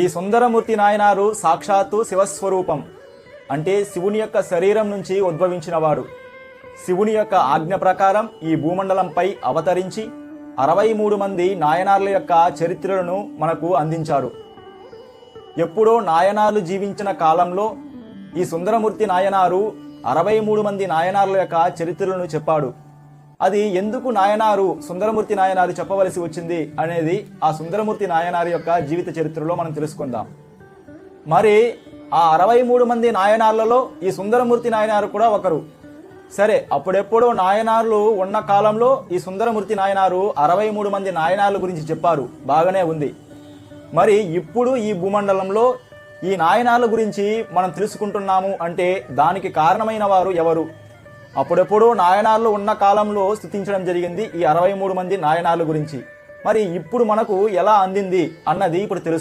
ఈ సుందరమూర్తి నాయనారు సాక్షాత్తు శివస్వరూపం. అంటే శివుని యొక్క శరీరం నుంచి ఉద్భవించినవాడు. శివుని యొక్క ఆజ్ఞ ప్రకారం ఈ భూమండలంపై అవతరించి అరవై మూడు మంది నాయనార్ల యొక్క చరిత్రలను మనకు అందించారు ఎప్పుడో నాయనార్లు జీవించిన కాలంలో ఈ సుందరమూర్తి నాయనారు అరవై మూడు మంది నాయనార్ల యొక్క చరిత్రలను చెప్పాడు. అది ఎందుకు నాయనారు సుందరమూర్తి నాయనారు చెప్పవలసి వచ్చింది అనేది ఆ సుందరమూర్తి నాయనారి యొక్క జీవిత చరిత్రలో మనం తెలుసుకుందాం. మరి ఆ అరవై మూడు మంది నాయనార్లలో ఈ సుందరమూర్తి నాయనారు కూడా ఒకరు. సరే అప్పుడెప్పుడో నాయనార్లు ఉన్న కాలంలో ఈ సుందరమూర్తి నాయనారు అరవై మూడు మంది నాయనార్ల గురించి చెప్పారు. బాగానే ఉంది. మరి ఇప్పుడు ఈ భూమండలంలో ఈ నాయనార్ల గురించి మనం తెలుసుకుంటున్నాము అంటే దానికి కారణమైన వారు ఎవరు? అప్పుడెప్పుడు నాయనార్లు ఉన్న కాలంలో స్థుతించడం జరిగింది ఈ అరవై మూడు మంది నాయనార్ల గురించి. మరి ఇప్పుడు మనకు ఎలా అందింది అన్నది ఇప్పుడు తెలుసు.